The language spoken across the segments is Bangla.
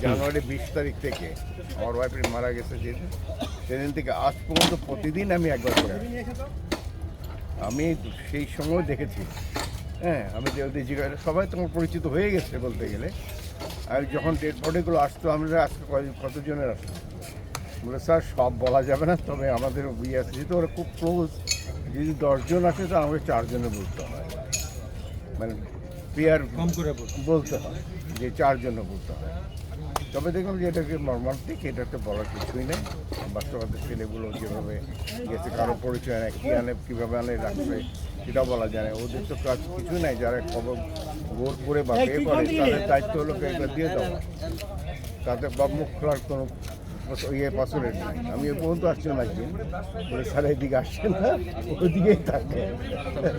জানুয়ারি- বিশ তারিখ থেকে আমার ওয়াইফের মারা গেছে যেদিন। সেদিন থেকে আজ পর্যন্ত প্রতিদিন আমি একবার করে আমি সেই সময় দেখেছি। হ্যাঁ আমি যে জিজ্ঞাসা সবাই তোমার পরিচিত হয়ে গেছে বলতে গেলে। আর যখন ডেড বডিগুলো আসতো আমরা আজকে কতজনের আসতো? বলে স্যার সব বলা যাবে না তবে আমাদের বিয়ে আছে। যেহেতু ওরা খুব ক্লোজ যদি দশজন আসে তো আমাকে চারজনে বলতে হয়। মানে করে বলতে হয় যে চার জন্য বলতে হয়। তবে দেখলাম যে এটাকে মর্মান্তিক এটাতে বলার কিছুই নেই। বাস্তবতার ছেলেগুলো যেভাবে গেছে কারও পরিচয় নেয় কী আনে কীভাবে আনে রাখবে সেটাও বলা যায় না। ওদের তো কাজ কিছুই নাই যারা খবর গোর করে বা পে করে তাদের দায়িত্ব হলো এগুলো দিয়ে দেওয়া। তাদের বা মুখ খোলার কোনো ইয়ে নাই আমি এ পর্যন্ত আসছিলাম একদিন। বলে স্যার এদিকে আসছেন না ওদিকেই থাকে।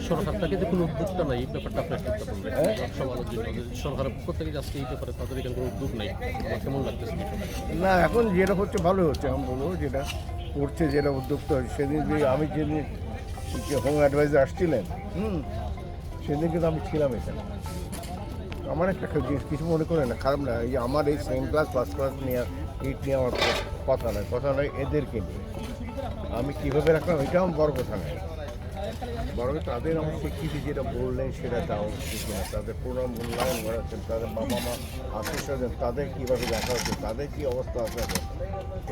সরকার থেকে যে কোনো উদ্যোগটা নাই এই ব্যাপারটা আপনি একটা বলবেন হ্যাঁ? সরকারের পক্ষ থেকে আজকে এই ব্যাপারে তাদের এখানে কোনো উদ্যোগ নাই আপনার কেমন লাগতেছে? না এখন যেটা হচ্ছে ভালো হচ্ছে আমি বলব যেটা করছে যেটা উদ্যোক্তা হচ্ছে। সেদিন যে আমি যেদিন যে হোম অ্যাডভাইজার আসছিলেন হুম সেদিন কিন্তু আমি ছিলাম এখানে। আমার একটা জিনিস কিছু মনে করে না খারাপ না। এই আমার এই সেকেন্ড ক্লাস ফার্স্ট ক্লাস নিয়ে নিয়ে আমার কথা নয় কথা নয় এদেরকে নিয়ে। আমি কীভাবে রাখলাম এটা আমার বড় কথা নয় বরং তাদের আমার স্বীকৃতি যেটা বললেন সেটা দেওয়া উচিত না তাদের পুরো মূল্যায়ন করা হচ্ছে তাদের বাবা মা আত্মীয় স্বজন তাদের কীভাবে দেখা হচ্ছে তাদের কী অবস্থা আছে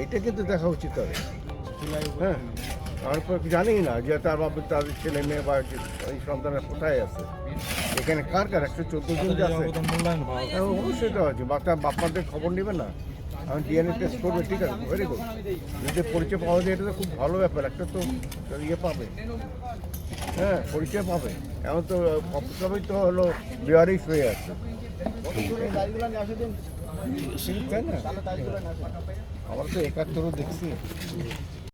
এটা কিন্তু দেখা উচিত তাদের। হ্যাঁ তারপর জানি না যে তার বাবা তাদের ছেলে মেয়ে বা এই সন্তানের কোথায় আছে? এখানে কার কার একশো চোদ্দ জন আছে? হ্যাঁ, অবশ্যই তো আছে। বাচ্চা বাপ্পাদের খবর নেবে না? আমি ডিএনএ টেস্ট করবে, ঠিক আছে ভেরি গুড যদি পরিচয় পাওয়া যায়, এটা তো খুব ভালো ব্যাপার, একটা তো ইয়ে পাবে। হ্যাঁ পরিচয় পাবে। এখন তো, সবই তো হলো বিহারিস হয়ে আছে। আমার তো একাত্তরও দেখছি।